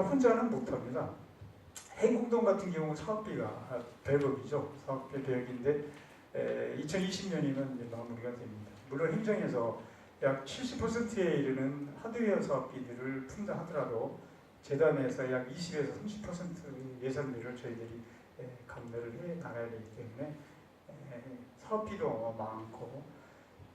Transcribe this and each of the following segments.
혼자는 못합니다. 행궁동 같은 경우 사업비가 100억이죠. 사업비 100억인데 2020년이면 마무리가 됩니다. 물론 행정에서 약 70%에 이르는 하드웨어 사업비들을 푼다 하더라도 재단에서 약 20에서 30% 예산비를 저희들이 에, 감내를 해 나가야 되기 때문에 에, 사업비도 많고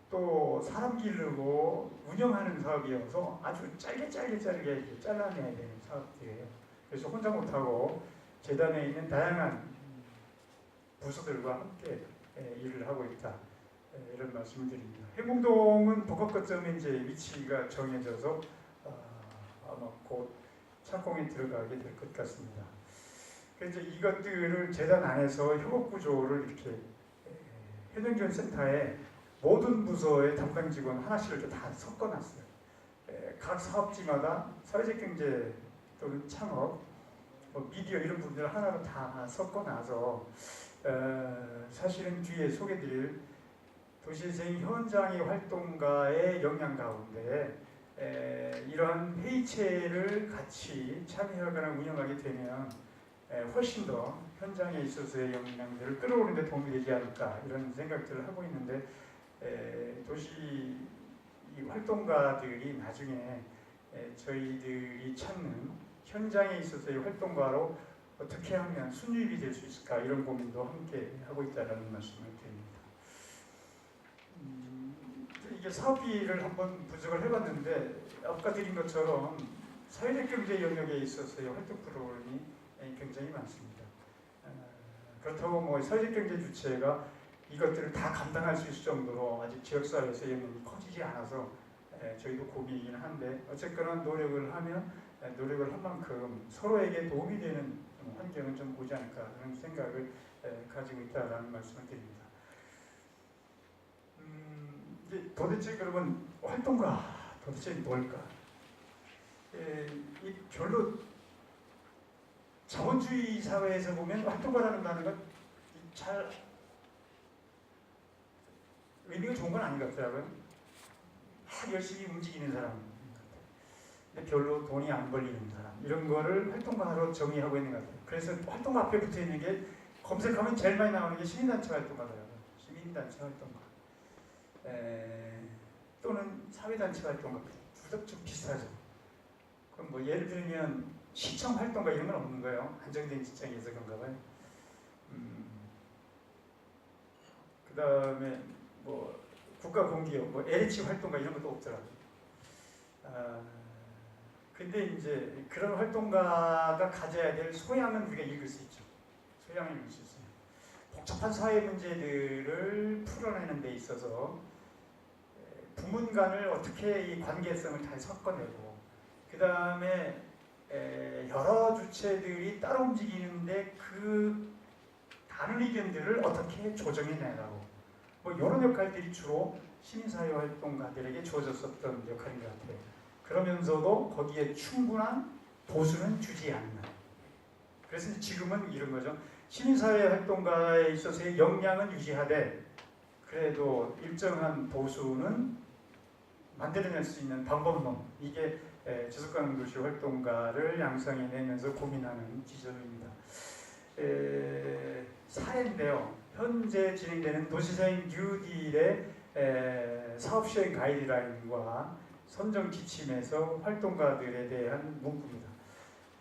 또 사람 기르고 운영하는 사업이어서 아주 짧게 짧게 짧게 잘라내야 되는 사업들이에요. 그래서 혼자 못하고 재단에 있는 다양한 부서들과 함께 에, 일을 하고 있다. 에, 이런 말씀을 드립니다. 해공동은 복합 거점에 이제 위치가 정해져서 아, 아마 곧 착공에 들어가게 될 것 같습니다. 그래서 이것들을 재단 안에서 협업 구조를 이렇게 에, 현행전 센터에 모든 부서의 담당 직원 하나씩을 다 섞어놨어요. 에, 각 사업지마다 사회적 경제 또는 창업, 뭐 미디어 이런 부분들을 하나로 다 섞어 놔서 어, 사실은 뒤에 소개드릴 도시재생 현장의 활동가의 역량 가운데 에, 이러한 회의체를 같이 참여하거나 운영하게 되면 에, 훨씬 더 현장에 있어서의 역량들을 끌어오는 데 도움이 되지 않을까 이런 생각들을 하고 있는데 에, 도시 이 활동가들이 나중에 에, 저희들이 찾는 현장에 있어서의 활동가로 어떻게 하면 순유입이 될 수 있을까 이런 고민도 함께 하고 있다는 말씀을 드립니다. 음, 이게 사업비를 한번 분석을 해봤는데 아까 드린 것처럼 사회적 경제 영역에 있어서의 활동 프로그램이 굉장히 많습니다. 어, 그렇다고 뭐 사회적 경제 주체가 이것들을 다 감당할 수 있을 정도로 아직 지역사회에서 영향이 커지지 않아서 에, 저희도 고민이긴 한데 어쨌거나 노력을 하면 에, 노력을 한 만큼 서로에게 도움이 되는 좀 환경은 좀 오지 않을까 그런 생각을 에, 가지고 있다라는 말씀을 드립니다. 음, 이제 도대체 그러면 활동가 도대체 뭘까? 에, 이 별로 자본주의 사회에서 보면 활동가라는 단어가 잘 의미가 좋은 건 아닌 것 같더라고요. 막 열심히 움직이는 사람. 별로 돈이 안 벌리는 사람. 이런 거를 활동가로 정의하고 있는 것 같아요. 그래서 활동가 앞에 붙어 있는 게 검색하면 제일 많이 나오는 게 시민단체 활동가더라고요. 시민단체 활동가. 에, 또는 사회단체 활동가. 둘다 좀 비슷하죠. 그럼 뭐 예를 들면 시청 활동가 이런 건 없는 거예요. 한정된 직장에서 그런가 봐요. 음, 그 다음에 뭐 국가공기업, 뭐 LH 활동가 이런 것도 없더라고요. 아, 근데 이제 그런 활동가가 가져야 될 소양은 우리가 읽을 수 있죠. 소양을 읽을 수 있어요. 복잡한 사회 문제들을 풀어내는 데 있어서 에, 부문 간을 어떻게 이 관계성을 잘 섞어내고 그 다음에 여러 주체들이 따로 움직이는데 그 다른 의견들을 어떻게 조정해내라고 뭐 이런 역할들이 주로 시민사회 활동가들에게 주어졌었던 역할인 것 같아요. 그러면서도 거기에 충분한 보수는 주지 않는. 그래서 지금은 이런 거죠. 시민사회 활동가에 있어서의 역량은 유지하되 그래도 일정한 보수는 만들어낼 수 있는 방법론 이게 지속가능 도시 활동가를 양성해내면서 고민하는 지점입니다. 에, 사례인데요. 현재 진행되는 도시사행 뉴딜의 에, 사업 시행 가이드라인과 선정 지침에서 활동가들에 대한 문구입니다.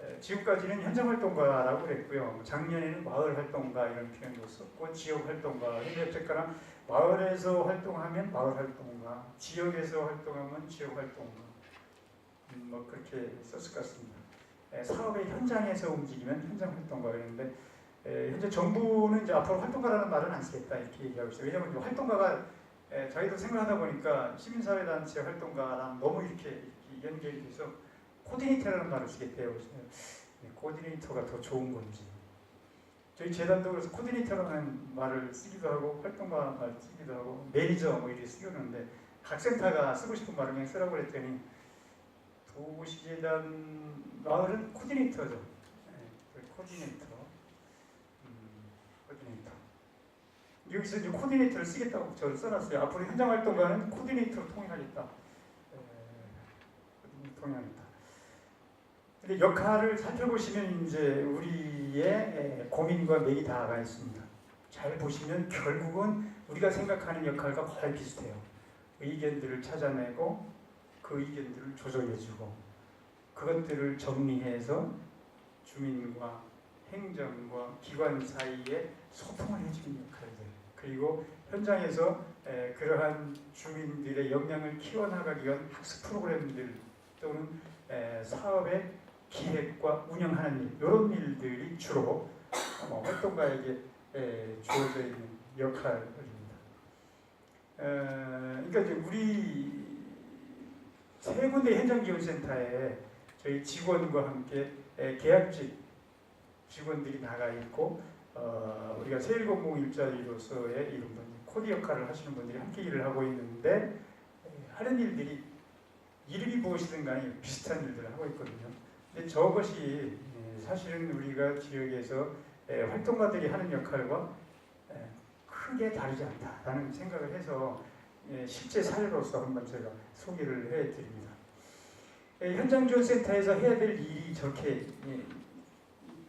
에, 지금까지는 현장 활동가라고 그랬고요. 작년에는 마을 활동가 이런 표현도 썼고 지역 활동가. 어쨌거나 마을에서 활동하면 마을 활동가, 지역에서 활동하면 지역 활동가. 음, 뭐 그렇게 썼을 것 같습니다. 에, 사업의 현장에서 움직이면 현장 활동가 에, 현재 정부는 이제 앞으로 활동가라는 말은 안 쓰겠다 이렇게 얘기하고 있어요. 왜냐하면 활동가가 에, 자기도 생각하다 보니까 시민사회단체 활동가랑 너무 이렇게, 이렇게 연결이 돼서 코디네이터라는 말을 쓰겠대요. 그래서 네, 코디네이터가 더 좋은 건지. 저희 재단도 그래서 코디네이터라는 말을 쓰기도 하고 활동가 말 쓰기도 하고 매니저 뭐 이렇게 쓰는데 각 센터가 쓰고 싶은 말을 그냥 쓰라고 그랬더니 도시재단 마을은 코디네이터죠. 네, 코디네이터. 음, 코디네이터. 여기서 이제 코디네이터를 쓰겠다고 저를 써놨어요. 앞으로 현장 활동가는 코디네이터로 통일하겠다. 에, 통일하겠다. 근데 역할을 살펴보시면 이제 우리의 에, 고민과 맥이 다가 있습니다. 잘 보시면 결국은 우리가 생각하는 역할과 거의 비슷해요. 의견들을 찾아내고 그 의견들을 조정해주고 그것들을 정리해서 주민과 행정과 기관 사이에 소통을 해주는 역할들 그리고 현장에서 에, 그러한 주민들의 역량을 키워나가기 위한 학습 프로그램들 또는 에, 사업의 기획과 운영하는 일 이런 일들이 주로 어, 활동가에게 에, 주어져 있는 역할입니다. 어, 그러니까 이제 우리 세 군데 현장 지원센터에 저희 직원과 함께 에, 계약직 직원들이 나가 있고 어, 우리가 세일공공 일자리로서의 이런 분 코디 역할을 하시는 분들이 함께 일을 하고 있는데 에, 하는 일들이 이름이 무엇이든 간에 비슷한 일들을 하고 있거든요. 근데 저것이 에, 사실은 우리가 지역에서 에, 활동가들이 하는 역할과 에, 크게 다르지 않다라는 생각을 해서 예, 실제 사례로서 한번 제가 소개를 해드립니다. 예, 현장 지원센터에서 해야 될 일이 저렇게 예,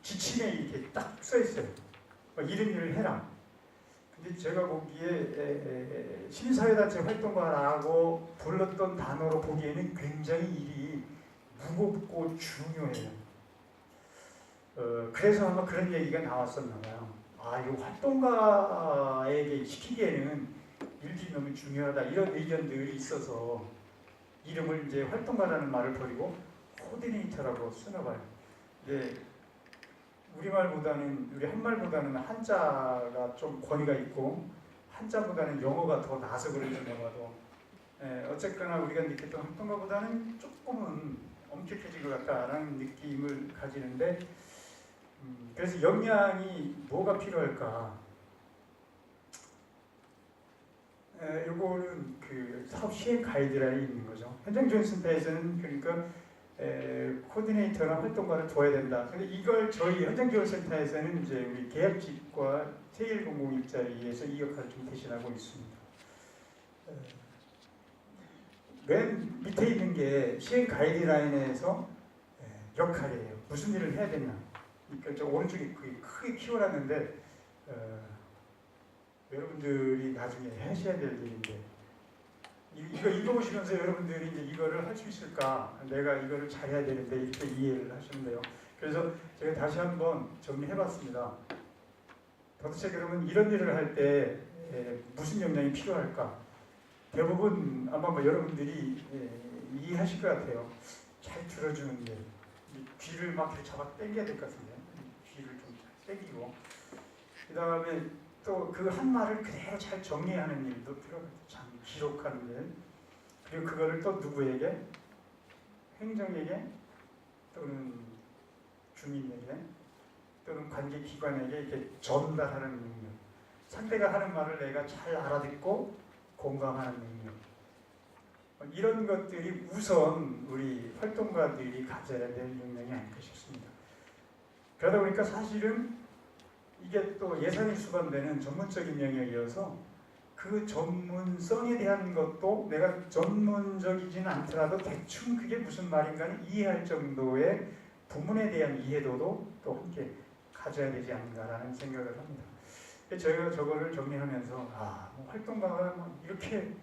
지침에 이렇게 딱 써 있어요. 뭐 이런 일을 해라. 근데 제가 보기에 시민사회단체 활동가라고 불렀던 단어로 보기에는 굉장히 일이 무겁고 중요해요. 어, 그래서 아마 그런 얘기가 나왔었나 봐요. 아, 이 활동가에게 시키기에는 일들이 너무 중요하다 이런 의견들이 있어서 이름을 이제 활동가라는 말을 버리고 코디네이터라고 쓰나 봐요. 근데 우리말보다는 우리 한말보다는 한자가 좀 권위가 있고 한자보다는 영어가 더 나서 그런지 몰라도 예, 어쨌거나 우리가 느꼈던 활동가보다는 조금은 엄격해진 것 같다라는 느낌을 가지는데 음, 그래서 역량이 뭐가 필요할까? 에, 요거는 그 사업 시행 가이드라인이 있는 거죠. 현장 지원 센터에서는 그러니까 에, 코디네이터나 활동가를 둬야 된다. 근데 이걸 저희 현장 지원센터에서는 이제 우리 계약직과 세일공공 일자리에서 이 역할을 좀 대신하고 있습니다. 에, 맨 밑에 있는 게 시행 가이드라인에서 에, 역할이에요. 무슨 일을 해야 되냐. 그러니까 저 오른쪽에 크게, 크게 키워놨는데 어, 여러분들이 나중에 하셔야 될 일인데 이- 이거 읽어보시면서 여러분들이 이제 이거를 할 수 있을까? 내가 이거를 잘해야 되는데 이렇게 이해를 돼요. 그래서 제가 다시 한번 정리해봤습니다. 도대체 그러면 이런 일을 할 때 무슨 역량이 필요할까? 대부분 아마 뭐 여러분들이 예, 이해하실 것 같아요. 잘 들어주는 게이 귀를 막 이렇게 잡아 당겨야 될 것 같은데 이 귀를 좀 당기고 그 다음에 또 그 한 말을 그대로 잘 정리하는 일도 필요하죠. 참 기록하는 일. 그리고 그거를 또 누구에게? 행정에게? 또는 주민에게? 또는 관계기관에게 이렇게 전달하는 능력. 상대가 하는 말을 내가 잘 알아듣고 공감하는 능력. 뭐 이런 것들이 우선 우리 활동가들이 가져야 될 역량이 아닐까 싶습니다. 그러다 보니까 사실은 이게 또 예산이 수반되는 전문적인 영역이어서 그 전문성에 대한 것도 내가 전문적이지는 않더라도 대충 그게 무슨 말인가를 이해할 정도의 부문에 대한 이해도도 또 함께 가져야 되지 않는가라는 생각을 합니다. 저희가 저거를 정리하면서 아, 뭐 활동가가 뭐 이렇게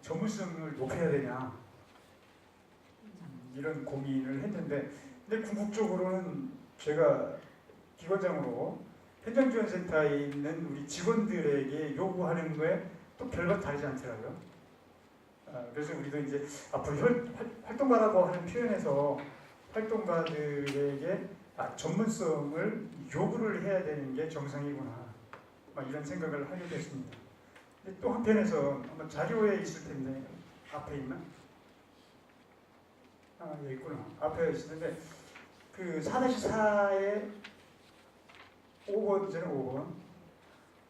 전문성을 높여야 되냐 음, 이런 고민을 했는데 근데 궁극적으로는 제가 기관장으로 현장 지원센터에 있는 우리 직원들에게 요구하는 거에 또 별반 다르지 않더라고요. 아, 그래서 우리도 이제 앞으로 혈, 활- 활동가라고 하는 표현에서 활동가들에게 아, 전문성을 요구를 해야 되는 게 정상이구나. 막 이런 생각을 하게 됐습니다. 또 한편에서 아마 자료에 있을 텐데 앞에 있나? 아 여기 있구나. 앞에 있을 텐데 그 4-4의 5번째는 5번.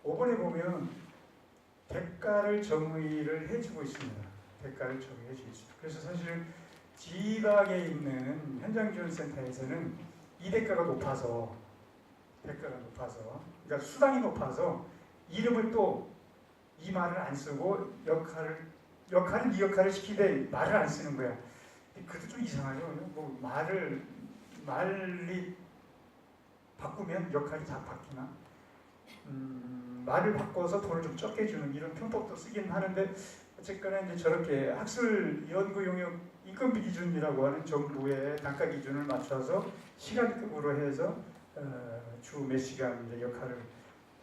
5번에 보면 대가를 정의를 해주고 있습니다. 대가를 정의해 주고 있습니다. 그래서 사실은 지방에 있는 현장지원센터에서는 이 대가가 높아서 대가가 높아서 그러니까 수당이 높아서 이름을 또 이 말을 안 쓰고 역할을 역할은 이 역할을 시키되 말을 안 쓰는 거야. 그것도 좀 이상하죠. 뭐 말을 말이 바꾸면 역할이 다 바뀌나? 음, 말을 바꿔서 돈을 좀 적게 주는 이런 편법도 쓰긴 하는데 어쨌거나 이제 저렇게 학술 연구 용역 인건비 기준이라고 하는 정부의 단가 기준을 맞춰서 시간급으로 해서 어, 주몇 시간 이제 역할을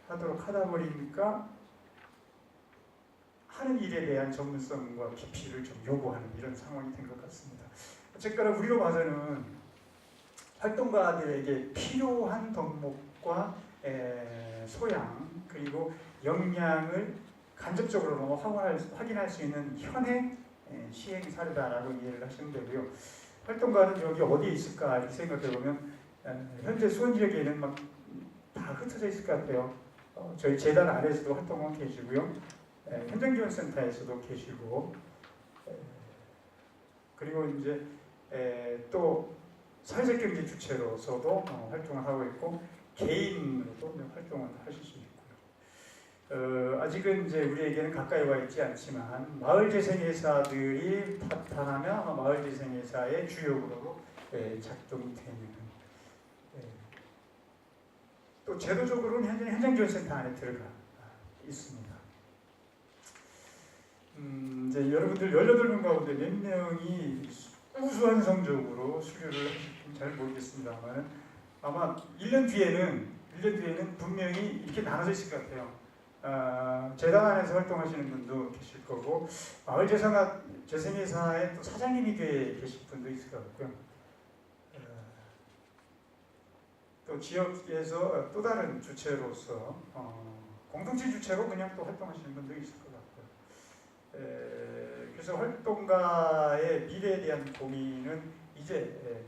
하도록 하다 보니까 하는 일에 대한 전문성과 깊이를 좀 요구하는 이런 상황이 된 것 같습니다. 어쨌거나 우리로 봐서는 활동가들에게 필요한 덕목과 에, 소양 그리고 역량을 간접적으로 확인할, 확인할 수 있는 현행 에, 시행 사례다라고 이해를 하시면 되고요. 활동가는 여기 어디에 있을까 이렇게 생각해 보면 현재 수원 지역에는 막 다 흩어져 있을 것 같아요. 어, 저희 재단 안에서도 활동하고 계시고요. 에, 현장지원센터에서도 계시고 에, 그리고 이제 에, 또 사회적 경제 주체로서도 어, 활동을 하고 있고 개인으로도 활동을 하실 수 있고요. 어, 아직은 이제 우리에게는 가까이 와 있지 않지만 마을 재생 회사들이 파탄하면 아마 마을 재생 회사의 주역으로 예, 작동이 되는 예. 또 제도적으로는 현재 현장지원센터 안에 들어가 있습니다. 음, 이제 여러분들 18명 가운데 몇 명이 우수한 성적으로 수료를 잘 모르겠습니다만 아마 1년 뒤에는 1년 뒤에는 분명히 이렇게 나눠져 있을 것 같아요. 아, 재단 안에서 활동하시는 분도 계실 거고 마을 재생사 재생회사의 또 사장님이 돼 계실 분도 있을 것 같고요. 어, 또 지역에서 또 다른 주체로서 어, 공동체 주체로 그냥 또 활동하시는 분도 있을 것 같고요. 에, 그래서 활동가의 미래에 대한 고민은 이제 에,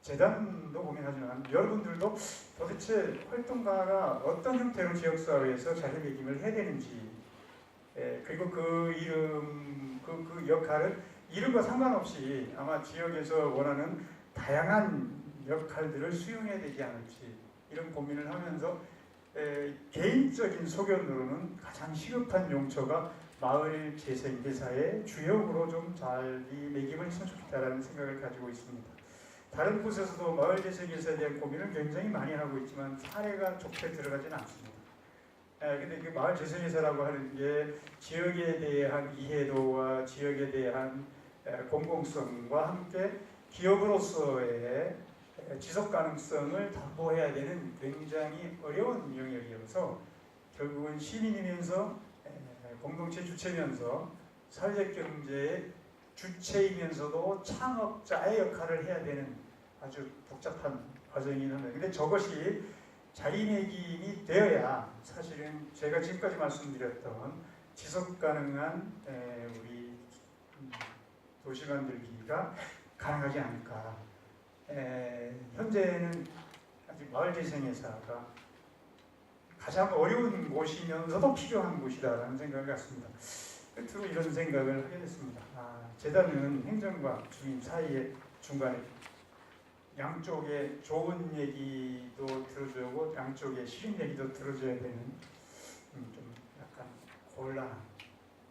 재단도 고민하지만 여러분들도 도대체 활동가가 어떤 형태로 지역사회에서 자리매김을 해야 되는지 에, 그리고 그 이름, 그, 그 역할을 이름과 상관없이 아마 지역에서 원하는 다양한 역할들을 수용해야 되지 않을지 이런 고민을 하면서 에, 개인적인 소견으로는 가장 시급한 용처가 마을 재생대사의 주역으로 좀 자리매김을 했으면 좋겠다라는 생각을 가지고 있습니다. 다른 곳에서도 마을 재생에서에 대한 고민을 굉장히 많이 하고 있지만 사례가 좋게 들어가지는 않습니다. 에, 근데 그 마을 재생 회사라고 하는 게 지역에 대한 이해도와 지역에 대한 에, 공공성과 함께 기업으로서의 에, 지속 가능성을 담보해야 되는 굉장히 어려운 영역이어서 결국은 시민이면서 에, 공동체 주체면서 사회적 경제의 주체이면서도 창업자의 역할을 해야 되는 아주 복잡한 과정이긴 한데 근데 저것이 자리매김이 되어야 사실은 제가 지금까지 말씀드렸던 지속 가능한 에, 우리 음, 도시 만들기가 가능하지 않을까. 에, 현재는 아직 마을 재생회사가 가장 어려운 곳이면서도 필요한 곳이다라는 생각을 갖습니다. 끝으로 이런 생각을 하게 됐습니다. 아, 재단은 행정과 주민 사이의 중간에 양쪽에 좋은 얘기도 들어주고 양쪽에 싫은 얘기도 들어줘야 되는 음, 좀 약간 곤란한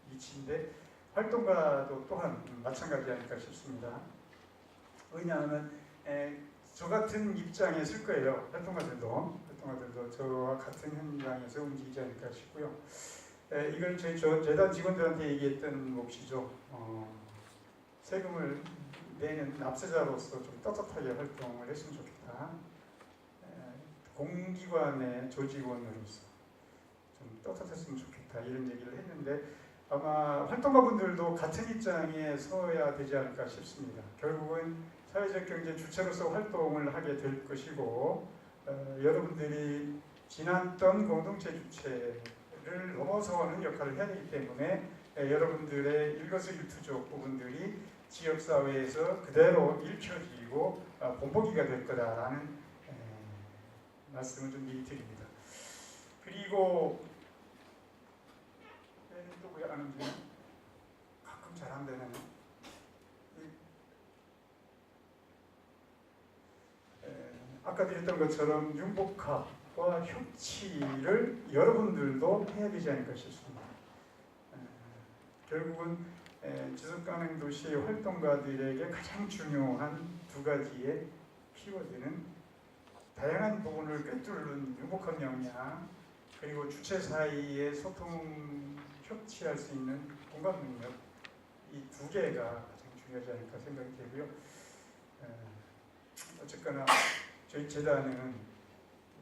위치인데 활동가도 또한 음, 마찬가지 아닐까 싶습니다. 왜냐하면 에, 저 같은 입장에 쓸 거예요. 활동가들도 활동가들도 저와 같은 현장에서 움직이지 않을까 싶고요. 에, 이걸 저희 저 재단 직원들한테 얘기했던 몫이죠. 어, 세금을 내는 납세자로서 좀 떳떳하게 활동을 했으면 좋겠다. 에, 공기관의 조직원으로서 좀 떳떳했으면 좋겠다 이런 얘기를 했는데 아마 활동가분들도 같은 입장에 서야 되지 않을까 싶습니다. 결국은 사회적 경제 주체로서 활동을 하게 될 것이고 어, 여러분들이 지났던 공동체 주체를 넘어서는 역할을 해야 되기 때문에 에, 여러분들의 일거수일투족 부분들이 지역 사회에서 그대로 읽혀지고 어, 본보기가 될 거다라는 에, 말씀을 좀 드립니다. 그리고 얘는 또왜 안 움직여? 가끔 잘 안. 에, 아까 드렸던 것처럼 융복합과 협치를 여러분들도 해야 되지 않을까 싶습니다. 에, 결국은 에, 지속가능 도시 활동가들에게 가장 중요한 두 가지의 키워드는 다양한 부분을 꿰뚫는 유복한 역량 그리고 주체 사이의 소통 협치할 수 있는 공감 능력 이 두 개가 가장 중요하지 않을까 생각이 되고요. 에, 어쨌거나 저희 재단은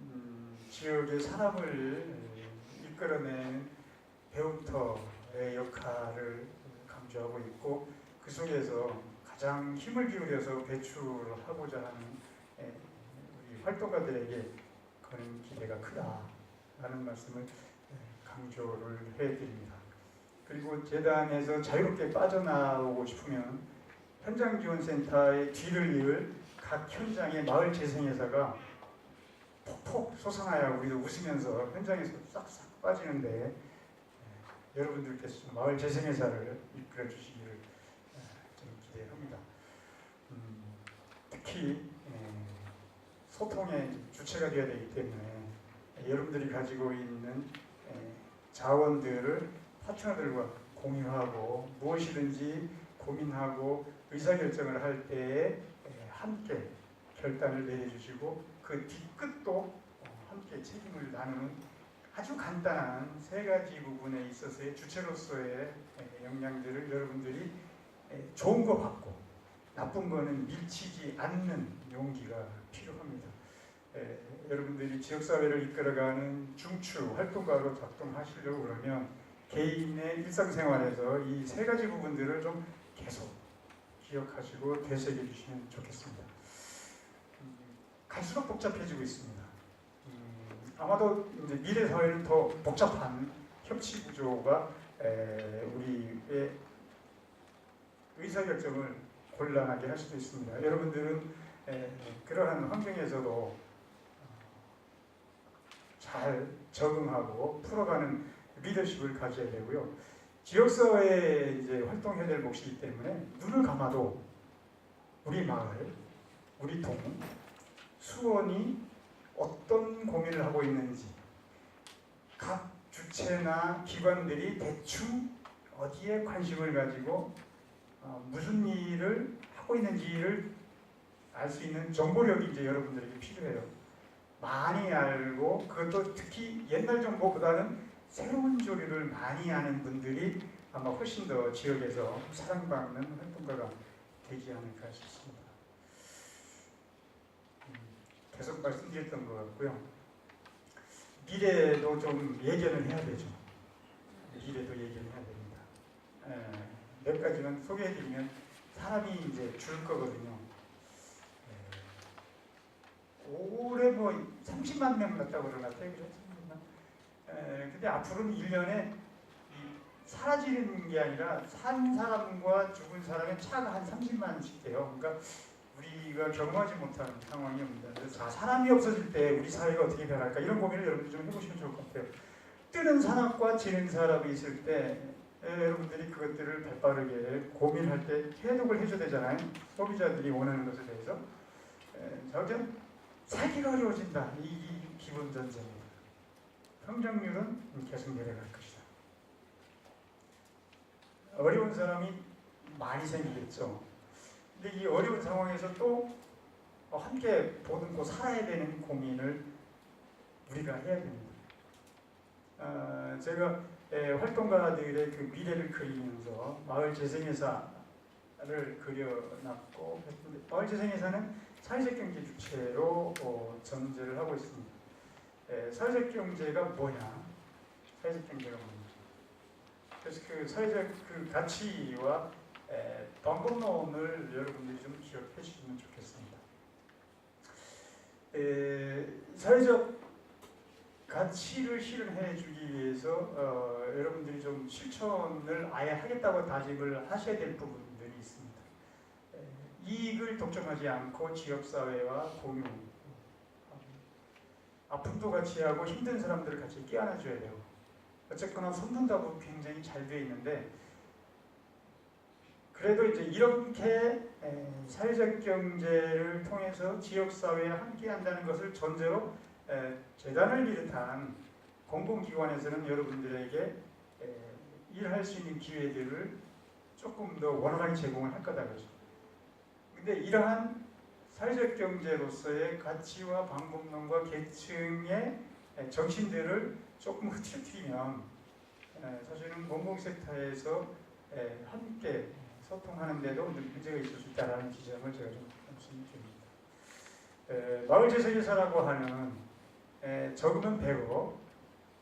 음, 지역의 사람을 이끌어내는 배움터의 역할을 강조하고 있고 그 속에서 가장 힘을 기울여서 배출하고자 하는 에, 우리 활동가들에게 그런 기대가 크다라는 말씀을 에, 강조를 해드립니다. 그리고 재단에서 자유롭게 빠져나오고 싶으면 현장지원센터의 뒤를 이을 각 현장의 마을 재생회사가 폭폭 솟아나야 우리도 웃으면서 현장에서 싹싹 빠지는데 에, 여러분들께서 좀 마을 재생회사를 이끌어 주시기를 에, 좀 기대합니다. 음, 특히 에, 소통의 주체가 되어야 되기 때문에 에, 여러분들이 가지고 있는 에, 자원들을 파트너들과 공유하고 무엇이든지 고민하고 의사결정을 할 때에 에, 함께 결단을 내려주시고 그 뒤끝도 어, 함께 책임을 나누는 아주 간단한 세 가지 부분에 있어서의 주체로서의 에, 역량들을 여러분들이 에, 좋은 거 받고 나쁜 거는 밀치지 않는 용기가 필요합니다. 에, 여러분들이 지역사회를 이끌어가는 중추 활동가로 작동하시려고 그러면 개인의 일상생활에서 이 세 가지 부분들을 좀 계속 기억하시고 되새겨 주시면 좋겠습니다. 음, 갈수록 복잡해지고 있습니다. 음, 아마도 이제 미래 사회는 더 복잡한 협치 구조가 에, 우리의 의사결정을 곤란하게 할 수도 있습니다. 여러분들은 에, 그러한 환경에서도 어, 잘 적응하고 풀어가는 리더십을 가져야 되고요. 지역사회에 이제 활동해야 될 몫이기 때문에 눈을 감아도 우리 마을, 우리 동, 수원이 어떤 고민을 하고 있는지 각 주체나 기관들이 대충 어디에 관심을 가지고 어, 무슨 일을 하고 있는지를 알 수 있는 정보력이 이제 여러분들에게 필요해요. 많이 알고 그것도 특히 옛날 정보보다는 새로운 조리를 많이 아는 분들이 아마 훨씬 더 지역에서 사랑받는 활동가가 되지 않을까 싶습니다. 음, 계속 말씀드렸던 것 같고요. 미래도 좀 예견을 해야 되죠. 미래도 예견해야 됩니다. 에, 몇 가지만 소개해드리면 사람이 이제 줄 거거든요. 에, 올해 뭐 30만 명 났다고 그러나요? 그죠? 30만. 에, 근데 앞으로는 1년에 사라지는 게 아니라 산 사람과 죽은 사람의 차가 한 30만씩 돼요. 그러니까 우리가 경험하지 못하는 상황이 옵니다. 그래서 아, 사람이 없어질 때 우리 사회가 어떻게 변할까 이런 고민을 여러분들 좀 해보시면 좋을 것 같아요. 뜨는 사람과 지는 사람이 있을 때 에, 여러분들이 그것들을 발빠르게 고민할 때 해독을 해줘야 되잖아요. 소비자들이 원하는 것에 대해서. 에, 저는 살기가 어려워진다. 이, 이 기본 전제입니다. 성장률은 계속 내려갈 것이다. 어려운 사람이 많이 생기겠죠. 근데 이 어려운 상황에서 또 함께 보듬고 살아야 되는 고민을 우리가 해야 됩니다. 어, 제가 에, 활동가들의 그 미래를 그리면서 마을 재생회사를 그려놨고 마을 재생회사는 사회적 경제 주체로 어, 전제를 하고 있습니다. 에, 사회적 경제가 뭐냐? 사회적 경제가 뭐냐? 그래서 그 사회적 그 가치와 에, 방법론을 여러분들이 좀 기억해 주시면 좋겠습니다. 에, 사회적 가치를 실현해 주기 위해서 어, 여러분들이 좀 실천을 아예 하겠다고 다짐을 하셔야 될 부분들이 있습니다. 에, 이익을 독점하지 않고 지역사회와 공유, 아픔도 같이 하고 힘든 사람들을 같이 끼안아줘야 되고 어쨌거나 손든다고 굉장히 잘 되어 있는데 그래도 이제 이렇게 에, 사회적 경제를 통해서 지역 사회에 함께 한다는 것을 전제로 에, 재단을 비롯한 공공기관에서는 여러분들에게 에, 일할 수 있는 기회들을 조금 더 원활하게 제공을 할 거다 그죠. 근데 이러한 사회적 경제로서의 가치와 방법론과 계층의 정신들을 조금 흐트리면 에, 사실은 공공섹터에서 에, 함께 소통하는데도 문제가 있을 수 있다는 지점을 제가 좀 말씀드립니다. 에, 마을재생회사라고 하는 에, 적으면 100억,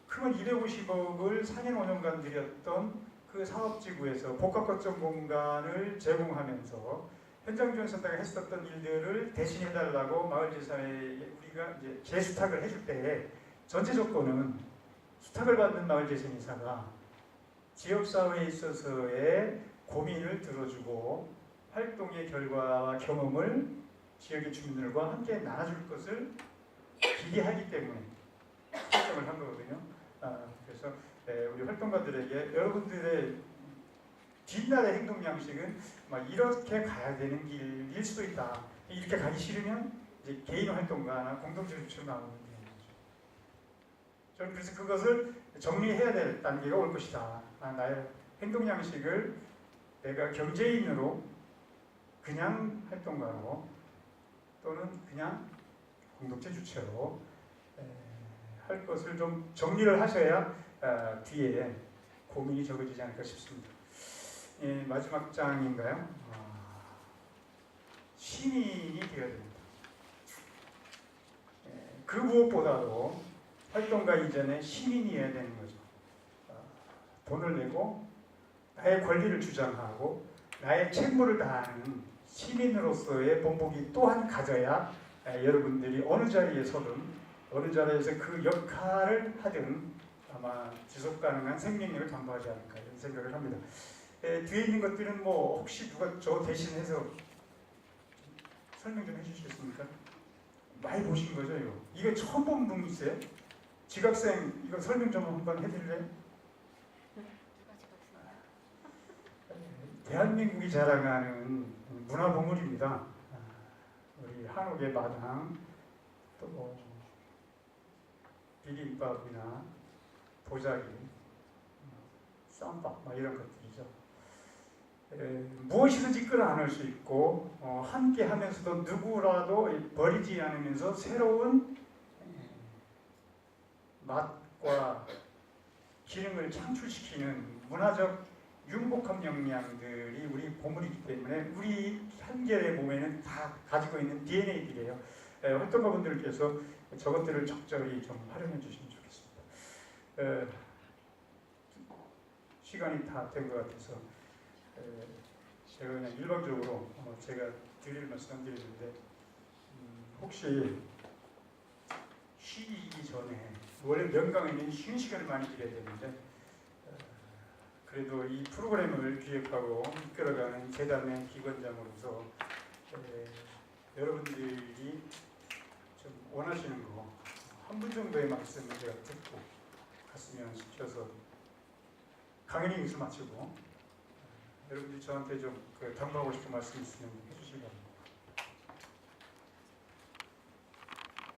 크면 250억을 4년 5년간 들였던 그 사업지구에서 복합거점 공간을 제공하면서 현장지원센터가 했었던 일들을 대신해달라고 마을재산에 우리가 이제 재수탁을 해줄 때 전제 조건은 수탁을 받는 마을재생이사가 지역사회에 있어서의 고민을 들어주고 활동의 결과와 경험을 지역의 주민들과 함께 나눠줄 것을 기대하기 때문에 설정을 한 거거든요. 아, 그래서 에, 우리 활동가들에게 여러분들의 뒷날의 행동 양식은 막 이렇게 가야 되는 길일 수도 있다. 이렇게 가기 싫으면 이제 개인 활동가나 공동체 주체로 나오는 거죠. 저는 그래서 그것을 정리해야 될 단계가 올 것이다. 아, 나의 행동 양식을 내가 경제인으로 그냥 활동가로 또는 그냥 공동체 주체로 에, 할 것을 좀 정리를 하셔야 아, 뒤에 고민이 적어지지 않을까 싶습니다. 예, 마지막 장인가요? 아, 시민이 되어야 됩니다. 예, 그 무엇보다도 활동가 이전에 시민이어야 되는 거죠. 아, 돈을 내고 나의 권리를 주장하고 나의 책무를 다하는 시민으로서의 본보기 또한 가져야 에, 여러분들이 어느 자리에 서든 어느 자리에서 그 역할을 하든 아마 지속 가능한 생명력을 담보하지 않을까 이런 생각을 합니다. 에, 뒤에 있는 것들은 뭐 혹시 누가 저 대신해서 설명 좀 해주시겠습니까? 많이 보신 거죠 이거? 이거 처음 본분 있어요? 지각생 이거 설명 좀 한번 해드릴래요? 대한민국이 자랑하는 문화보물입니다. 아, 우리 한옥의 마당 또 뭐 비빔밥이나 도자기, 쌈밥 막 이런. 에, 무엇이든지 끌어안을 수 있고 어, 함께 하면서도 누구라도 버리지 않으면서 새로운 에, 맛과 기능을 창출시키는 문화적 융복합 역량들이 우리 보물이기 때문에 우리 한결의 몸에는 다 가지고 있는 DNA들이에요. 활동가 분들께서 저것들을 적절히 좀 활용해 주시면 좋겠습니다. 에, 시간이 다 된 것 같아서 에, 제가 그냥 일방적으로 어, 제가 드릴 말씀 드리는데 음, 혹시 쉬기 전에 원래 명강에는 쉬는 시간을 많이 드려야 되는데 어, 그래도 이 프로그램을 기획하고 이끌어가는 재단의 기관장으로서 에, 여러분들이 좀 원하시는 거 한 분 정도의 말씀을 제가 듣고 갔으면 싶어서 강연이 여기서 마치고 어, 여러분들이 저한테 좀 그 당부하고 싶은 말씀 있으면 해주시기 바랍니다.